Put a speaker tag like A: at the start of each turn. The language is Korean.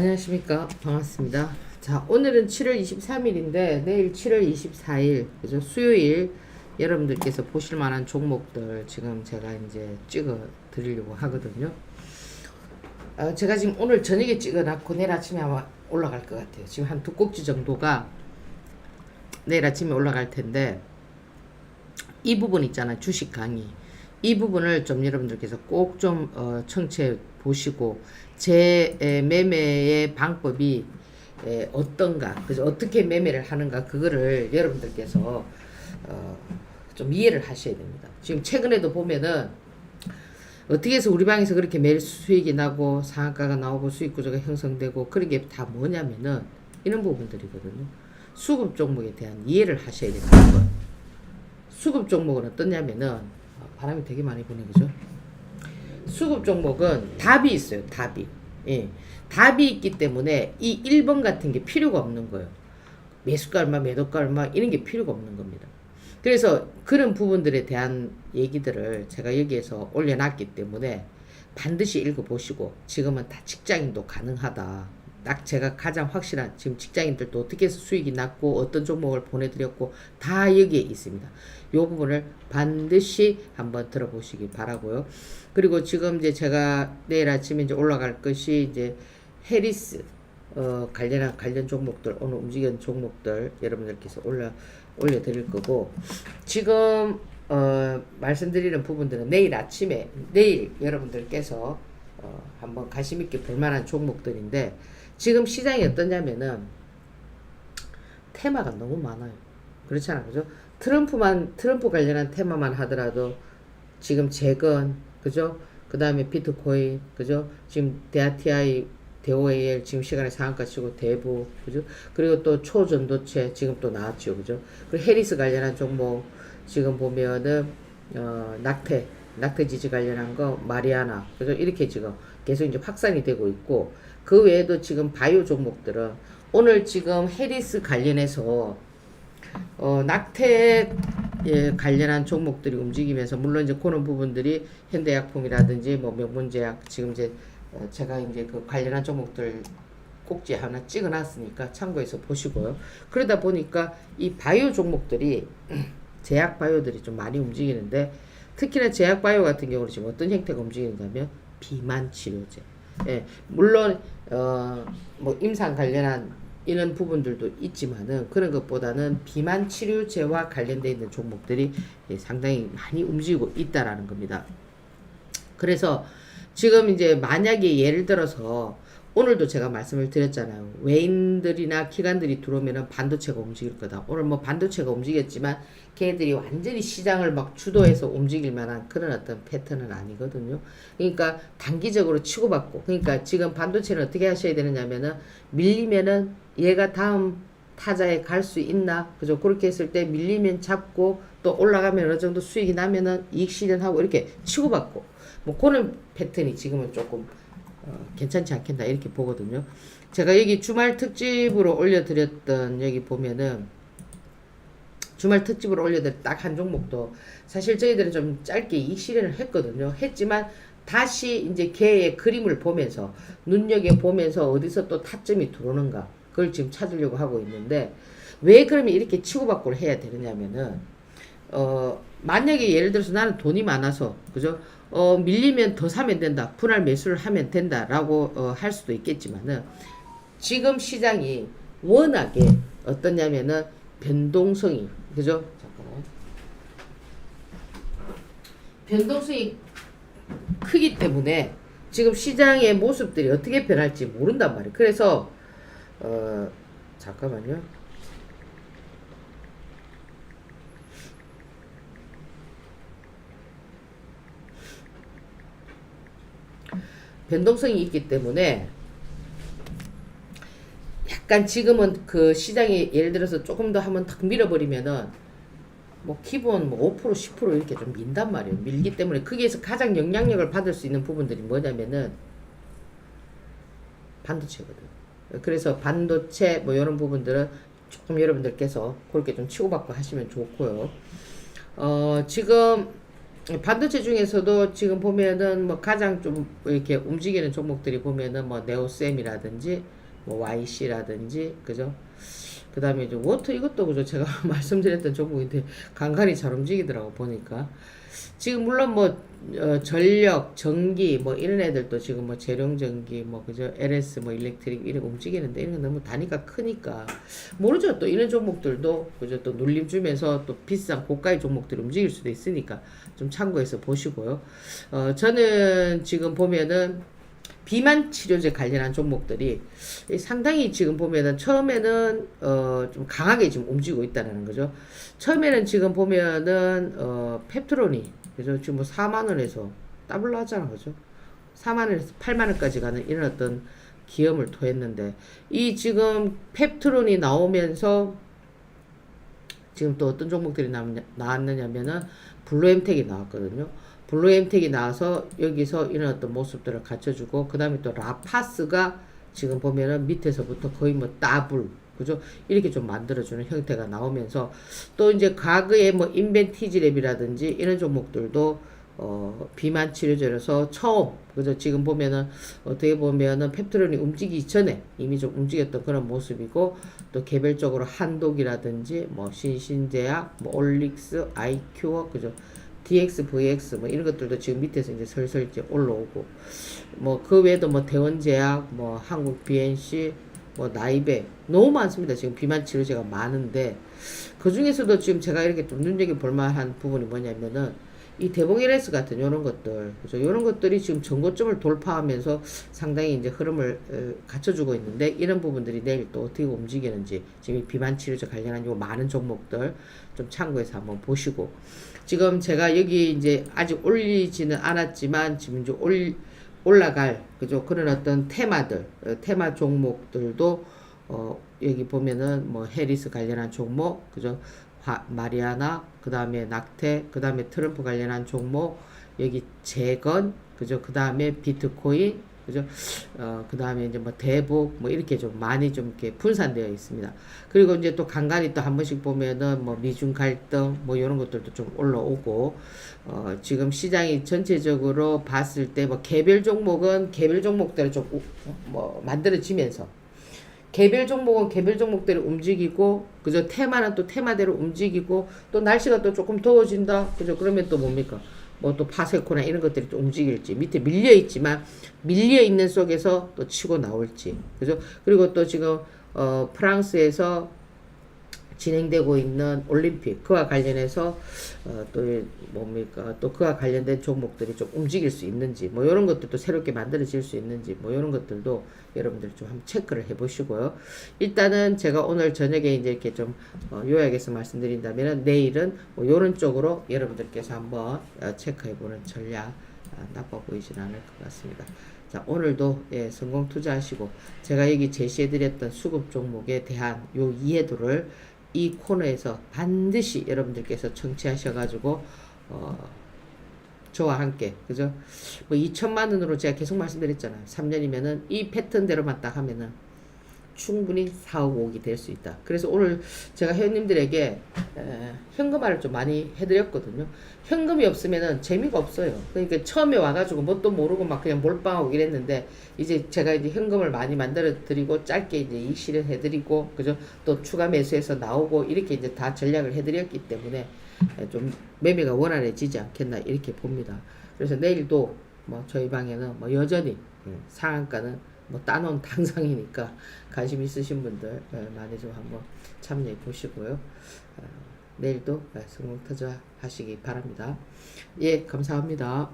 A: 안녕하십니까. 반갑습니다. 자 오늘은 7월 23일인데 내일 7월 24일 그죠? 수요일 여러분들께서 보실 만한 종목들 지금 제가 이제 찍어 드리려고 하거든요. 어, 제가 지금 오늘 저녁에 찍어 놨고 내일 아침에 아마 올라갈 것 같아요. 지금 한 두 꼭지 정도가 내일 아침에 올라갈 텐데 이 부분 있잖아요. 주식 강의 이 부분을 좀 여러분들께서 꼭좀 어, 청취해 보시고 제 에, 매매의 방법이 에, 어떤가 그래서 어떻게 매매를 하는가 그거를 여러분들께서 어, 좀 이해를 하셔야 됩니다. 지금 최근에도 보면은 어떻게 해서 우리 방에서 그렇게 매일 수익이 나고 상한가가 나오고 수익 구조가 형성되고 그런 게 다 뭐냐면은 이런 부분들이거든요. 수급 종목에 대한 이해를 하셔야 되는 거예요 수급 종목은 어떠냐면은 어, 바람이 되게 많이 부네 그죠? 수급 종목은 답이 있어요. 답이. 예. 답이 있기 때문에 이 1번 같은 게 필요가 없는 거예요. 매수가 얼마, 매도가 얼마 이런 게 필요가 없는 겁니다. 그래서 그런 부분들에 대한 얘기들을 제가 여기에서 올려놨기 때문에 반드시 읽어보시고 지금은 다 직장인도 가능하다. 딱 제가 가장 확실한 지금 직장인들도 어떻게 해서 수익이 났고 어떤 종목을 보내드렸고 다 여기에 있습니다. 이 부분을 반드시 한번 들어보시기 바라고요. 그리고 지금 이제 제가 내일 아침에 이제 올라갈 것이 이제 해리스 어, 관련한 관련 종목들 오늘 움직이는 종목들 여러분들께서 올려 올려 드릴 거고 지금 어, 말씀드리는 부분들은 내일 아침에 내일 여러분들께서 어, 한번 관심 있게 볼 만한 종목들인데 지금 시장이 어떠냐면은 테마가 너무 많아요. 그렇잖아, 그죠? 트럼프만 트럼프 관련한 테마만 하더라도 지금 재건, 그죠? 그 다음에 비트코인, 그죠? 지금 대아티아이, 대오AL 지금 시간에 상한가 치고 대부, 그죠? 그리고 또 초전도체 지금 또 나왔죠, 그죠? 그리고 해리스 관련한 종목 지금 보면은 어, 낙태, 낙태 지지 관련한 거 마리아나, 그죠? 이렇게 지금 계속 이제 확산이 되고 있고 그 외에도 지금 바이오 종목들은 오늘 지금 해리스 관련해서 어, 낙태 예, 관련한 종목들이 움직이면서 물론 이제 그런 부분들이 현대약품이라든지 뭐 명문제약 지금 이제 어, 제가 이제 그 관련한 종목들 꼭지 하나 찍어놨으니까 참고해서 보시고요. 그러다 보니까 이 바이오 종목들이 제약 바이오들이 좀 많이 움직이는데 특히나 제약 바이오 같은 경우는 지금 어떤 형태가 움직이는가면 비만 치료제. 예, 물론 어 뭐 임상 관련한 이런 부분들도 있지만은 그런 것보다는 비만 치료제와 관련돼 있는 종목들이 예, 상당히 많이 움직이고 있다라는 겁니다. 그래서 지금 이제 만약에 예를 들어서 오늘도 제가 말씀을 드렸잖아요. 외인들이나 기관들이 들어오면은 반도체가 움직일 거다. 오늘 뭐 반도체가 움직였지만 걔들이 완전히 시장을 막 주도해서 움직일 만한 그런 어떤 패턴은 아니거든요. 그러니까 단기적으로 치고받고 그러니까 지금 반도체는 어떻게 하셔야 되느냐면은 밀리면은 얘가 다음 타자에 갈 수 있나 그죠 그렇게 했을 때 밀리면 잡고 또 올라가면 어느 정도 수익이 나면은 이익 실현하고 이렇게 치고받고 뭐 그런 패턴이 지금은 조금 어, 괜찮지 않겠나 이렇게 보거든요. 제가 여기 주말 특집으로 올려드렸던 여기 보면은 주말 특집으로 올려드린 딱 한 종목도 사실 저희들은 좀 짧게 이익 실현을 했거든요. 했지만 다시 이제 걔의 그림을 보면서 눈여겨 보면서 어디서 또 타점이 들어오는가 그걸 지금 찾으려고 하고 있는데 왜 그러면 이렇게 치고받고를 해야 되느냐면은 어 만약에 예를 들어서 나는 돈이 많아서 그죠 어 밀리면 더 사면 된다. 분할 매수를 하면 된다라고 어, 할 수도 있겠지만은 지금 시장이 워낙에 어떠냐면은 변동성이 그죠? 잠깐만. 변동성이 크기 때문에 지금 시장의 모습들이 어떻게 변할지 모른단 말이에요. 그래서 어 잠깐만요 변동성이 있기 때문에 약간 지금은 그 시장이 예를 들어서 조금 더 한번 탁 밀어버리면은 뭐 기본 뭐 5% 10% 이렇게 좀 민단 말이에요. 밀기 때문에 거기에서 가장 영향력을 받을 수 있는 부분들이 뭐냐면은 반도체거든. 그래서 반도체 뭐 이런 부분들은 조금 여러분들께서 그렇게 좀 치고받고 하시면 좋고요. 어 지금 반도체 중에서도 지금 보면은 뭐 가장 좀 이렇게 움직이는 종목들이 보면은 뭐 네오셈이라든지 뭐 YC라든지 그죠? 그 다음에 이제 워터 이것도 그죠? 제가 말씀드렸던 종목인데 간간히 잘 움직이더라고 보니까 지금 물론 뭐 어, 전력, 전기 뭐 이런 애들도 지금 뭐 재룡 전기 뭐 그죠? LS 뭐 일렉트릭 이렇게 움직이는데 이런 건 너무 단위가 크니까 모르죠. 또 이런 종목들도 그죠? 또 눌림 주면서 또 비싼 고가의 종목들이 움직일 수도 있으니까 좀 참고해서 보시고요. 어 저는 지금 보면은 비만 치료제 관련한 종목들이 상당히 지금 보면은 처음에는 어 좀 강하게 지금 움직이고 있다는 거죠. 처음에는 지금 보면은 어 펩트론이 그죠 지금 뭐 4만 원에서 더블로 하잖아 그죠 4만 원에서 8만 원까지 가는 이런 어떤 기염을 토했는데 이 지금 펩트론이 나오면서 지금 또 어떤 종목들이 나왔냐, 나왔느냐면은 블루엠텍이 나왔거든요. 블루 엠텍이 나와서 여기서 이런 어떤 모습들을 갖춰주고 그 다음에 또 라파스가 지금 보면은 밑에서부터 거의 뭐 더블 그죠? 이렇게 좀 만들어주는 형태가 나오면서 또 이제 과거에 뭐 인벤티지랩이라든지 이런 종목들도 어, 비만 치료제로서 처음, 그죠? 지금 보면은, 어떻게 보면은 펩트론이 움직이기 전에 이미 좀 움직였던 그런 모습이고, 또 개별적으로 한독이라든지, 뭐, 신신제약, 뭐, 올릭스, 아이큐어, 그죠? DX, VX, 뭐, 이런 것들도 지금 밑에서 이제 슬슬 이제 올라오고, 뭐, 그 외에도 뭐, 대원제약, 뭐, 한국 BNC, 뭐 나이베 너무 많습니다. 지금 비만 치료제가 많은데 그 중에서도 지금 제가 이렇게 좀 눈여겨 볼 만한 부분이 뭐냐면은 이 대봉LS 같은 이런 것들, 그죠? 이런 것들이 지금 전고점을 돌파하면서 상당히 이제 흐름을 어, 갖춰주고 있는데 이런 부분들이 내일 또 어떻게 움직이는지 지금 이 비만 치료제 관련한 요 많은 종목들 좀 참고해서 한번 보시고. 지금 제가 여기 이제 아직 올리지는 않았지만 지금 이제 올 올라갈 그죠? 그런 어떤 테마들 어, 테마 종목들도 어 여기 보면은 뭐 해리스 관련한 종목 그죠 화, 마리아나 그 다음에 낙태 그 다음에 트럼프 관련한 종목 여기 재건 그죠 그 다음에 비트코인 그죠? 어, 그 다음에 이제 뭐 대북 뭐 이렇게 좀 많이 좀 이렇게 분산되어 있습니다. 그리고 이제 또 간간히 또 한 번씩 보면은 뭐 미중 갈등 뭐 이런 것들도 좀 올라오고 어, 지금 시장이 전체적으로 봤을 때 뭐 개별 종목은 개별 종목대로 좀 뭐 만들어지면서 개별 종목은 개별 종목대로 움직이고 그죠 테마는 또 테마대로 움직이고 또 날씨가 또 조금 더워진다. 그죠? 그러면 또 뭡니까? 뭐 또 파세코나 이런 것들이 또 움직일지 밑에 밀려 있지만 밀려 있는 속에서 또 치고 나올지. 그죠? 그리고 또 지금 어 프랑스에서 진행되고 있는 올림픽 그와 관련해서 어, 또 뭡니까 또 그와 관련된 종목들이 좀 움직일 수 있는지 뭐 이런 것들도 새롭게 만들어질 수 있는지 뭐 이런 것들도 여러분들 좀 한번 체크를 해보시고요. 일단은 제가 오늘 저녁에 이제 이렇게 좀 어, 요약해서 말씀드린다면은 내일은 뭐 이런 쪽으로 여러분들께서 한번 어, 체크해보는 전략 아, 나빠 보이진 않을 것 같습니다. 자, 오늘도 예, 성공 투자하시고 제가 여기 제시해드렸던 수급 종목에 대한 요 이해도를 이 코너에서 반드시 여러분들께서 청취하셔가지고 어, 저와 함께 그죠? 뭐 2천만 원으로 제가 계속 말씀드렸잖아요. 3년이면은 이 패턴대로만 딱 하면은 충분히 4억 5억이 될 수 있다. 그래서 오늘 제가 회원님들에게 에, 현금화를 좀 많이 해드렸거든요. 현금이 없으면은 재미가 없어요. 그러니까 처음에 와가지고 뭣도 모르고 막 그냥 몰빵하고 이랬는데 이제 제가 이제 현금을 많이 만들어 드리고 짧게 이제 이익 실현해 드리고 그죠? 또 추가 매수해서 나오고 이렇게 이제 다 전략을 해 드렸기 때문에 좀 매매가 원활해지지 않겠나 이렇게 봅니다. 그래서 내일도 뭐 저희 방에는 뭐 여전히 음, 상한가는 뭐 따놓은 당상이니까 관심 있으신 분들 예, 많이 좀 한번 참여해 보시고요. 어, 내일도 예, 성공 투자 하시기 바랍니다. 예, 감사합니다.